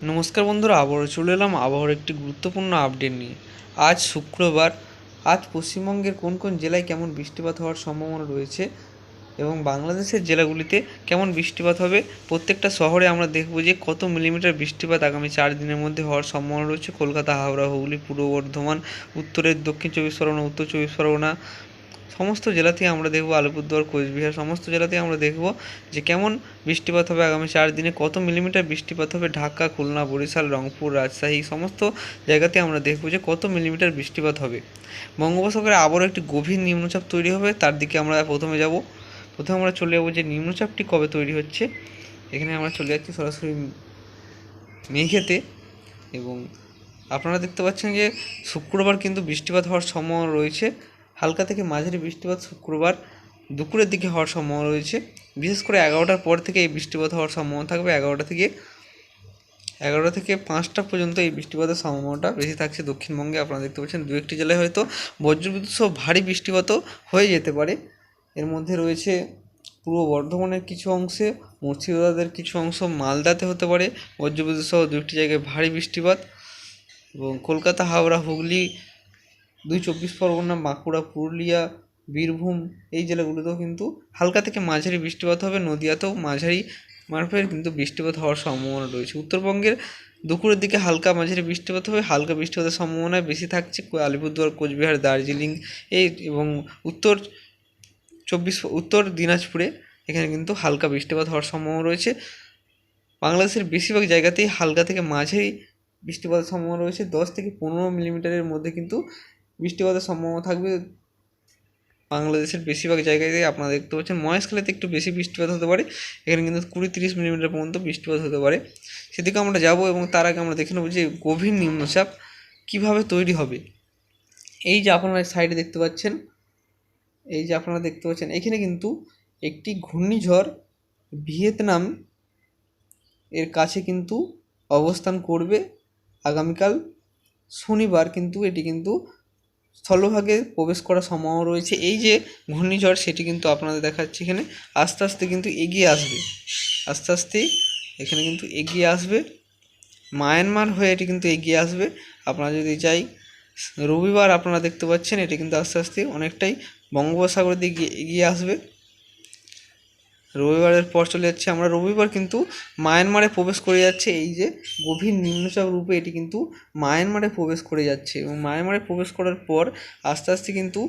নমস্কার বন্ধুরা, আবারও চলে এলাম আবহাওয়ার একটি গুরুত্বপূর্ণ আপডেট নিয়ে। আজ শুক্রবার, আজ পশ্চিমবঙ্গের কোন কোন জেলায় কেমন বৃষ্টিপাত হওয়ার সম্ভাবনা রয়েছে এবং বাংলাদেশের জেলাগুলিতে কেমন বৃষ্টিপাত হবে? প্রত্যেকটা শহরে আমরা দেখব যে কত মিলিমিটার বৃষ্টিপাত আগামী চার দিনের মধ্যে হওয়ার সম্ভাবনা রয়েছে। কলকাতা, হাওড়া, হুগলি, পূর্ব বর্ধমান, উত্তরের দক্ষিণ চব্বিশ পরগনা, উত্তর চব্বিশ পরগনা সমস্ত জেলাতেই আমরা দেখব আলিপুরদুয়ার, কোচবিহার, সমস্ত জেলাতেই আমরা দেখব যে কেমন বৃষ্টিপাত হবে আগামী চার দিনে, কত মিলিমিটার বৃষ্টিপাত হবে ঢাকা, খুলনা, বরিশাল, রংপুর, রাজশাহী সমস্ত জায়গাতে আমরা দেখব যে কত মিলিমিটার বৃষ্টিপাত হবে। বঙ্গোপসাগরে আবারও একটি গভীর নিম্নচাপ তৈরি হবে, তার দিকে আমরা প্রথমে যাব। প্রথমে আমরা চলে যাব যে নিম্নচাপটি কবে তৈরি হচ্ছে। এখানে আমরা চলে যাচ্ছি সরাসরি মেঘেতে এবং আপনারা দেখতে পাচ্ছেন যে শুক্রবার কিন্তু বৃষ্টিপাত হওয়ার সময় রয়েছে। হালকা থেকে মাঝারি বৃষ্টিপাত শুক্রবার দুপুরের দিকে হওয়ার সম্ভাবনা রয়েছে। বিশেষ করে এগারোটার পর থেকে এই বৃষ্টিপাত হওয়ার সম্ভাবনা থাকবে। এগারোটা থেকে এগারোটা থেকে পাঁচটা পর্যন্ত এই বৃষ্টিপাতের সম্ভাবনাটা বেশি থাকছে দক্ষিণবঙ্গে। আপনারা দেখতে পাচ্ছেন দু একটি জেলায় হয়তো বজ্রবিদ্যুৎ সহ ভারী বৃষ্টিপাতও হয়ে যেতে পারে। এর মধ্যে রয়েছে পূর্ব বর্ধমানের কিছু অংশে, মুর্শিদাবাদের কিছু অংশ, মালদাতে হতে পারে। বজ্রবিদ্যুৎ সহ দু একটি জায়গায় ভারী বৃষ্টিপাত এবং কলকাতা, হাওড়া, হুগলি দুই চব্বিশ পরগনা, বাঁকুড়া, পুরুলিয়া, বীরভূম এই জেলাগুলোতেও কিন্তু হালকা থেকে মাঝারি বৃষ্টিপাত হবে। নদিয়াতেও মাঝারি মারফের কিন্তু বৃষ্টিপাত হওয়ার সম্ভাবনা রয়েছে। উত্তরবঙ্গের দুপুরের দিকে হালকা মাঝারি বৃষ্টিপাত হবে, হালকা বৃষ্টিপাতের সম্ভাবনা বেশি থাকছে। আলিপুরদুয়ার, কোচবিহার, দার্জিলিং এই এবং উত্তর চব্বিশ উত্তর দিনাজপুরে এখানে কিন্তু হালকা বৃষ্টিপাত হওয়ার সম্ভাবনা রয়েছে। বাংলাদেশের বেশিরভাগ জায়গাতেই হালকা থেকে মাঝারি বৃষ্টিপাতের সম্ভাবনা রয়েছে। দশ থেকে পনেরো মিলিমিটারের মধ্যে কিন্তু বৃষ্টিপাতের সম্ভাবনা থাকবে। বাংলাদেশের বেশিরভাগ জায়গায় আপনারা দেখতে পাচ্ছেন মহেশখালীতে একটু বেশি বৃষ্টিপাত হতে পারে। এখানে কিন্তু কুড়ি তিরিশ মিলিমিটার পর্যন্ত বৃষ্টিপাত হতে পারে। সেদিকে আমরা যাব এবং তার আগে আমরা দেখে নেব যে গভীর নিম্নচাপ কীভাবে তৈরি হবে। এই যে আপনারা সাইডে দেখতে পাচ্ছেন, এই যে আপনারা দেখতে পাচ্ছেন, এখানে কিন্তু একটি ঘূর্ণিঝড় ভিয়েতনাম এর কাছে কিন্তু অবস্থান করবে। আগামীকাল শনিবার কিন্তু এটি কিন্তু স্থলভাগে প্রবেশ করার সম্ভাবনা রয়েছে। এই যে ঘূর্ণিঝড়, সেটি কিন্তু আপনাদের দেখাচ্ছে এখানে। আস্তে আস্তে কিন্তু এগিয়ে আসবে। আস্তে আস্তে এখানে কিন্তু এগিয়ে আসবে। মায়ানমার হয়ে এটি কিন্তু এগিয়ে আসবে। আপনারা যদি যাই, রবিবার আপনারা দেখতে পাচ্ছেন, এটি কিন্তু আস্তে আস্তে অনেকটাই বঙ্গোপসাগর দিকে এগিয়ে আসবে। রবিবারের পর চলে যাচ্ছে। আমরা রবিবার কিন্তু মায়ানমারে প্রবেশ করে যাচ্ছে। এই যে গভীর নিম্নচাপ রূপে এটি কিন্তু মায়ানমারে প্রবেশ করে যাচ্ছে এবং মায়ানমারে প্রবেশ করার পর আস্তে আস্তে কিন্তু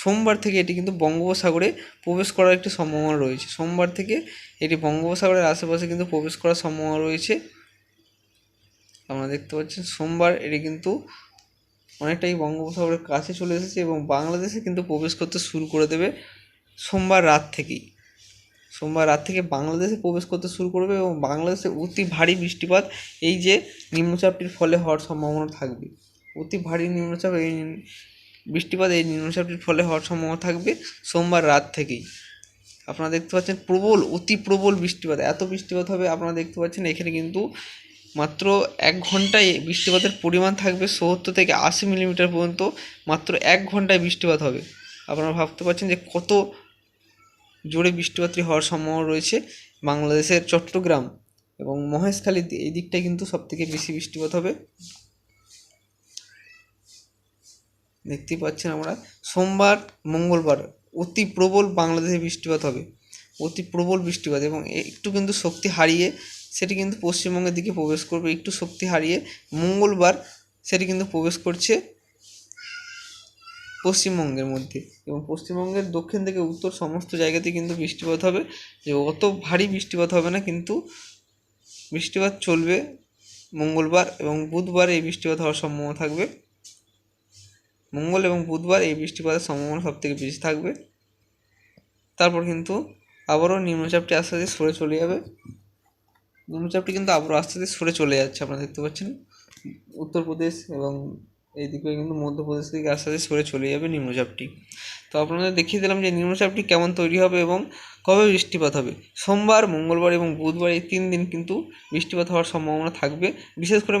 সোমবার থেকে এটি কিন্তু বঙ্গোপসাগরে প্রবেশ করার একটি সম্ভাবনা রয়েছে। সোমবার থেকে এটি বঙ্গোপসাগরের আশেপাশে কিন্তু প্রবেশ করার সম্ভাবনা রয়েছে। আপনারা দেখতে পাচ্ছেন, সোমবার এটি কিন্তু অনেকটাই বঙ্গোপসাগরের কাছে চলে এসেছে এবং বাংলাদেশে কিন্তু প্রবেশ করতে শুরু করে দেবে সোমবার রাত থেকেই। সোমবার রাত থেকে বাংলাদেশে প্রবেশ করতে শুরু করবে এবং বাংলাদেশে অতি ভারী বৃষ্টিপাত এই যে নিম্নচাপটির ফলে হওয়ার সম্ভাবনা থাকবে। অতি ভারী নিম্নচাপ এই বৃষ্টিপাত এই নিম্নচাপটির ফলে হওয়ার সম্ভাবনা থাকবে সোমবার রাত থেকেই। আপনারা দেখতে পাচ্ছেন প্রবল, অতি প্রবল বৃষ্টিপাত। এত বৃষ্টিপাত হবে আপনারা দেখতে পাচ্ছেন এখানে কিন্তু মাত্র এক ঘন্টায় বৃষ্টিপাতের পরিমাণ থাকবে সত্তর থেকে আশি মিলিমিটার পর্যন্ত মাত্র এক ঘন্টায় বৃষ্টিপাত হবে। আপনারা ভাবতে পারছেন যে কত জোরে বৃষ্টিপাতটি হওয়ার সম্ভাবনা রয়েছে বাংলাদেশের চট্টগ্রাম এবং মহেশখালী এই দিকটায় কিন্তু সব থেকে বেশি বৃষ্টিপাত হবে। দেখতেই পাচ্ছেন আমরা, সোমবার, মঙ্গলবার অতি প্রবল বাংলাদেশে বৃষ্টিপাত হবে। অতি প্রবল বৃষ্টিপাত এবং একটু কিন্তু শক্তি হারিয়ে সেটি কিন্তু পশ্চিমবঙ্গের দিকে প্রবেশ করবে। একটু শক্তি হারিয়ে মঙ্গলবার সেটি কিন্তু প্রবেশ করছে। পশ্চিমবঙ্গের মধ্যে। এবং পশ্চিমবঙ্গের দক্ষিণ থেকে উত্তর সমস্ত জায়গাতে কিন্তু বৃষ্টিপাত হবে। যে অত ভারী বৃষ্টিপাত হবে না, কিন্তু বৃষ্টিপাত চলবে মঙ্গলবার এবং বুধবার এই বৃষ্টিপাত হওয়ার সম্ভাবনা থাকবে। মঙ্গল এবং বুধবার এই বৃষ্টিপাতের সম্ভাবনা সব থেকে বেশি থাকবে। তারপর কিন্তু আবারও নিম্নচাপটি আস্তে আস্তে সরে চলে যাবে। নিম্নচাপটি কিন্তু আবারও আস্তে আস্তে সরে চলে যাচ্ছে আপনারা দেখতে পাচ্ছেন। উত্তরপ্রদেশ এবং এইদিকে কিন্তু মধ্যপ্রদেশ থেকে আস্তে আস্তে সরে চলে যাবে নিম্নচাপটি। তো আপনাদের দেখিয়ে দিলাম যে নিম্নচাপটি কেমন তৈরি হবে এবং কবে বৃষ্টিপাত হবে। সোমবার, মঙ্গলবার এবং বুধবার এই তিন দিন কিন্তু বৃষ্টিপাত হওয়ার সম্ভাবনা থাকবে। বিশেষ করে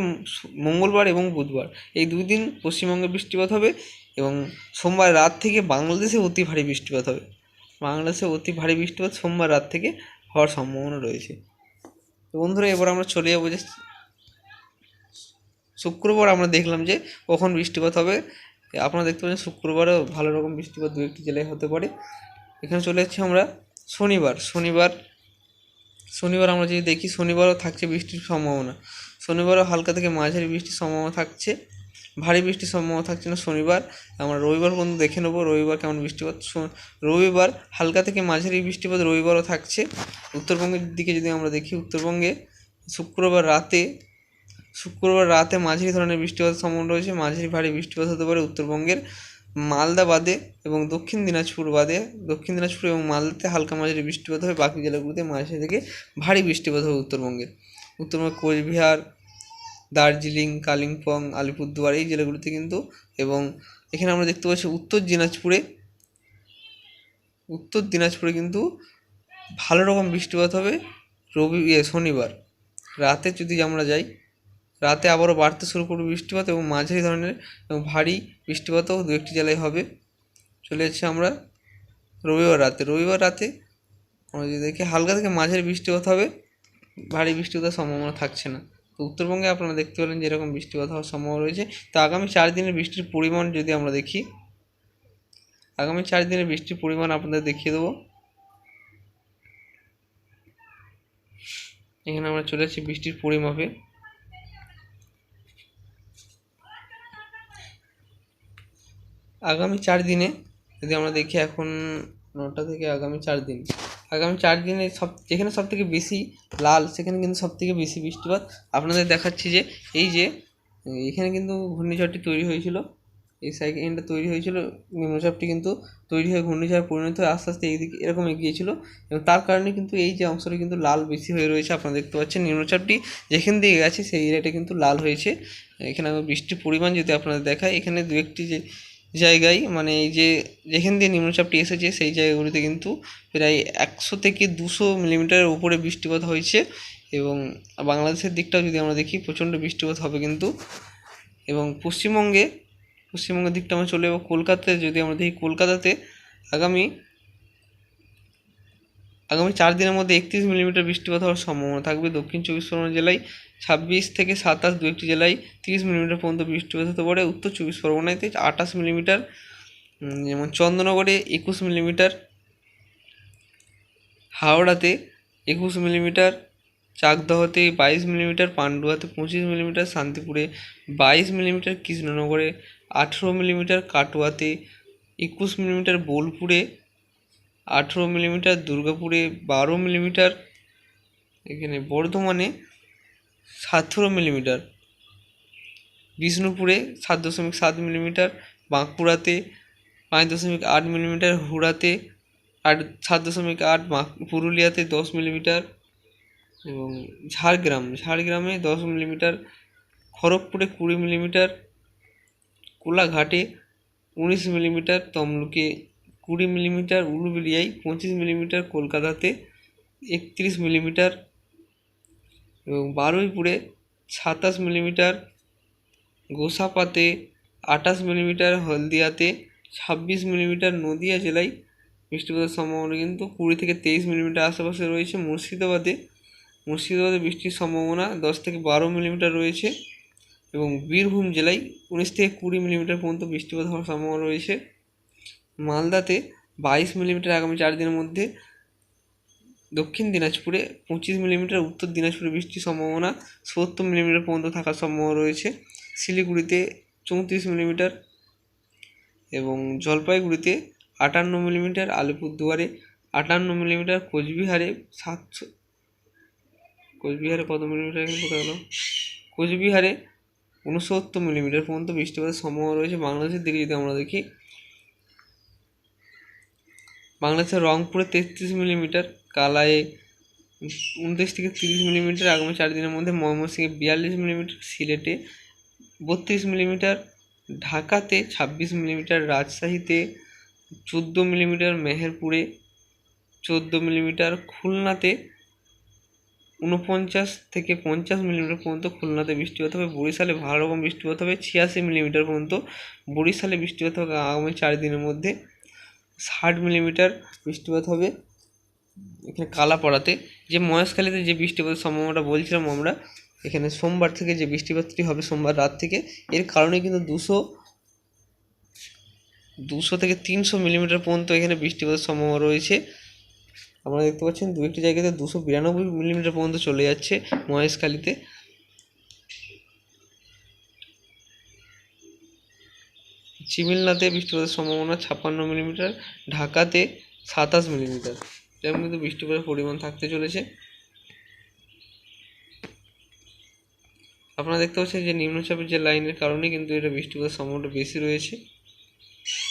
মঙ্গলবার এবং বুধবার এই দুই দিন পশ্চিমবঙ্গে বৃষ্টিপাত হবে এবং সোমবার রাত থেকে বাংলাদেশে অতি ভারী বৃষ্টিপাত হবে। বাংলাদেশে অতি ভারী বৃষ্টিপাত সোমবার রাত থেকে হওয়ার সম্ভাবনা রয়েছে। তো বন্ধুরা, এবার আমরা চলে যাব যে শুক্রবার আমরা দেখলাম যে কখন বৃষ্টিপাত হবে। আপনারা দেখতে পাচ্ছেন শুক্রবারও ভালো রকম বৃষ্টিপাত দু একটি জেলায় হতে পারে। এখানে চলে যাচ্ছি আমরা শনিবার। শনিবার শনিবার আমরা যদি দেখি, শনিবারও থাকছে বৃষ্টির সম্ভাবনা। শনিবারও হালকা থেকে মাঝারি বৃষ্টির সম্ভাবনা থাকছে। ভারী বৃষ্টির সম্ভাবনা থাকছে না শনিবার। আমরা রবিবার পর্যন্ত দেখে নেব রবিবার কেমন বৃষ্টিপাত। রবিবার হালকা থেকে মাঝারি বৃষ্টিপাত রবিবারও থাকছে। উত্তরবঙ্গের দিকে যদি আমরা দেখি, উত্তরবঙ্গে শুক্রবার রাতে শুক্রবার রাতে মাঝারি ধরনের বৃষ্টিপাতের সম্ভাবনা রয়েছে। মাঝারি ভারী বৃষ্টিপাত হতে পারে উত্তরবঙ্গের মালদা বাদে এবং দক্ষিণ দিনাজপুর বাদে। দক্ষিণ দিনাজপুর এবং মালদাতে হালকা মাঝারি বৃষ্টিপাত হবে বাকি জেলাগুলিতে মাঝারি থেকে ভারী বৃষ্টিপাত হবে উত্তরবঙ্গের। উত্তরবঙ্গের কোচবিহার, দার্জিলিং, কালিম্পং, আলিপুরদুয়ার এই জেলাগুলিতে কিন্তু এবং এখানে আমরা দেখতে পাচ্ছি উত্তর দিনাজপুরে উত্তর দিনাজপুরে কিন্তু ভালো রকম বৃষ্টিপাত হবে রবি শনিবার। রাতে যদি আমরা যাই রাতে আবারও বাড়তে শুরু করবে বৃষ্টিপাত এবং মাঝারি ধরনের এবং ভারী বৃষ্টিপাতও দু একটি জেলায় হবে। চলে যাচ্ছি আমরা রবিবার রাতে। রবিবার রাতে আমরা যদি দেখি, হালকা থেকে মাঝারি বৃষ্টিপাত হবে, ভারী বৃষ্টিপাতের সম্ভাবনা থাকছে না। তো উত্তরবঙ্গে আপনারা দেখতে পেলেন যে এরকম বৃষ্টিপাত হওয়ার সম্ভাবনা রয়েছে। তো আগামী চার দিনের বৃষ্টির পরিমাণ যদি আমরা দেখি, আগামী চার দিনের বৃষ্টির পরিমাণ আপনাদের দেখিয়ে দেবো। এখানে আমরা চলে যাচ্ছি বৃষ্টির পরিমাপে। আগামী চার দিনে, যদি আমরা দেখি এখন নটা থেকে আগামী চার দিন, আগামী চার দিনে সব, যেখানে সব থেকে বেশি লাল, সেখানে কিন্তু সব থেকে বেশি বৃষ্টিপাত আপনাদের দেখাচ্ছি যে, এই যে, এখানে কিন্তু ঘূর্ণিঝড়টি তৈরি হয়েছিল, এই সাইকেলটা তৈরি হয়েছিল, নিম্নচাপটি কিন্তু তৈরি হয়ে ঘূর্ণিঝড়ে পরিণত হয়ে আস্তে আস্তে এইদিকে এরকম এগিয়েছিল এবং তার কারণে কিন্তু এই যে অংশটা কিন্তু লাল বেশি হয়ে রয়েছে, আপনারা দেখতে পাচ্ছেন নিম্নচাপটি যেখান দিয়ে গেছে সেই এরিয়াটা কিন্তু লাল হয়েছে। এখানে বৃষ্টির পরিমাণ যদি আপনাদের দেখায়, এখানে দু একটি যে জায়গায় মানে এই যে যেখান দিয়ে নিম্নচাপটি এসেছে সেই জায়গাগুলিতে কিন্তু প্রায় একশো থেকে দুশো মিলিমিটারের উপরে বৃষ্টিপাত হয়েছে এবং বাংলাদেশের দিকটাও যদি আমরা দেখি প্রচণ্ড বৃষ্টিপাত হবে কিন্তু এবং পশ্চিমবঙ্গে, পশ্চিমবঙ্গের দিকটা আমরা চলে যাব কলকাতাতে যদি আমরা দেখি কলকাতাতে আগামী আগামী চার দিনের মধ্যে একত্রিশ মিলিমিটার বৃষ্টিপাত হওয়ার সম্ভাবনা থাকবে। দক্ষিণ চব্বিশ পরগনা জেলায় ছাব্বিশ থেকে সাতাশ দু একটি জেলায় তিরিশ মিলিমিটার পর্যন্ত বৃষ্টিপাত হতে পারে। উত্তর চব্বিশ পরগনাতে আঠাশ মিলিমিটার যেমন চন্দননগরে একুশ মিলিমিটার, হাওড়াতে একুশ মিলিমিটার, চাকদহতে বাইশ মিলিমিটার, পান্ডুয়াতে পঁচিশ মিলিমিটার, শান্তিপুরে বাইশ মিলিমিটার, কৃষ্ণনগরে আঠেরো মিলিমিটার, কাটোয়াতে একুশ মিলিমিটার, বোলপুরে আঠেরো মিলিমিটার, দুর্গাপুরে বারো মিলিমিটার, এখানে বর্ধমানে সতেরো মিলিমিটার, বিষ্ণুপুরে সাত দশমিক সাত মিলিমিটার, বাঁকুড়াতে পাঁচ দশমিক আট মিলিমিটার, হুড়াতে আট সাত দশমিক আট পুরুলিয়াতে দশ মিলিমিটার এবং ঝাড়গ্রাম, ঝাড়গ্রামে দশ মিলিমিটার, খড়গপুরে কুড়ি মিলিমিটার, কোলাঘাটে উনিশ মিলিমিটার, তমলুকে কুড়ি মিলিমিটার উলুবেড়িয়ায় পঁচিশ মিলিমিটার কলকাতাতে, একত্রিশ মিলিমিটার এবং বারুইপুরে সাতাশ মিলিমিটার, গোসাপাতে আঠাশ মিলিমিটার, হলদিয়াতে ছাব্বিশ মিলিমিটার, নদিয়া জেলায় বৃষ্টিপাতের সম্ভাবনা কিন্তু কুড়ি থেকে তেইশ মিলিমিটার আশেপাশে রয়েছে। মুর্শিদাবাদে মুর্শিদাবাদে বৃষ্টির সম্ভাবনা দশ থেকে বারো মিলিমিটার রয়েছে এবং বীরভূম জেলায় উনিশ থেকে কুড়ি মিলিমিটার পর্যন্ত বৃষ্টিপাত হওয়ার সম্ভাবনা রয়েছে। মালদাতে বাইশ মিলিমিটার আগামী চার দিনের মধ্যে দক্ষিণ দিনাজপুরে পঁচিশ মিলিমিটার, উত্তর দিনাজপুরে বৃষ্টির সম্ভাবনা সত্তর মিলিমিটার পর্যন্ত থাকার সম্ভাবনা রয়েছে। শিলিগুড়িতে চৌত্রিশ মিলিমিটার এবং জলপাইগুড়িতে আটান্ন মিলিমিটার, আলিপুরদুয়ারে আটান্ন মিলিমিটার, কোচবিহারে সাতশো কোচবিহারে কত মিলিমিটার হলো কোচবিহারে উনসত্তর মিলিমিটার পর্যন্ত বৃষ্টিপাতের সম্ভাবনা রয়েছে। বাংলাদেশের দিকে যদি আমরা দেখি বাংলাদেশের রংপুরে তেত্রিশ মিলিমিটার কালায়ে উনত্রিশ থেকে তিরিশ মিলিমিটার, আগামী চার দিনের মধ্যে ময়মনসিংহে বিয়াল্লিশ মিলিমিটার, সিলেটে বত্রিশ মিলিমিটার, ঢাকাতে ছাব্বিশ মিলিমিটার, রাজশাহীতে চোদ্দ মিলিমিটার, মেহেরপুরে চোদ্দ মিলিমিটার, খুলনাতে উনপঞ্চাশ থেকে পঞ্চাশ মিলিমিটার পর্যন্ত খুলনাতে বৃষ্টিপাত হবে। বরিশালে ভালো রকম বৃষ্টিপাত হবে, ছিয়াশি মিলিমিটার পর্যন্ত বরিশালে বৃষ্টিপাত হবে। আগামী চার দিনের মধ্যে ষাট মিলিমিটার বৃষ্টিপাত হবে। এখানে কালাপাড়াতে যে মহেশখালীতে যে বৃষ্টিপাতের সম্ভাবনাটা বলছিলাম আমরা, এখানে সোমবার থেকে যে বৃষ্টিপাতটি হবে সোমবার রাত থেকে, এর কারণে কিন্তু দুশো দুশো থেকে তিনশো মিলিমিটার পর্যন্ত এখানে বৃষ্টিপাতের সম্ভাবনা রয়েছে। আপনারা দেখতে পাচ্ছেন দু একটি জায়গাতে দুশো বিরানব্বই মিলিমিটার পর্যন্ত চলে যাচ্ছে মহেশখালীতে। চিমিলনাতে বৃষ্টিপাতের সম্ভাবনা ছাপ্পান্ন মিলিমিটার, ঢাকাতে সাতাশ মিলিমিটার। এরকম কিন্তু বৃষ্টিপাতের পরিমাণ থাকতে চলেছে। আপনারা দেখতে পাচ্ছেন যে নিম্নচাপের যে লাইনের কারণে কিন্তু এটা বৃষ্টিপাতের সম্ভাবনাটা বেশি রয়েছে।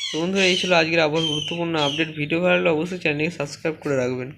তো বন্ধুরা, এই ছিল আজকের আবহাওয়ার গুরুত্বপূর্ণ আপডেট। ভিডিও ভালো লাগলে অবশ্যই চ্যানেলকে সাবস্ক্রাইব করে রাখবেন।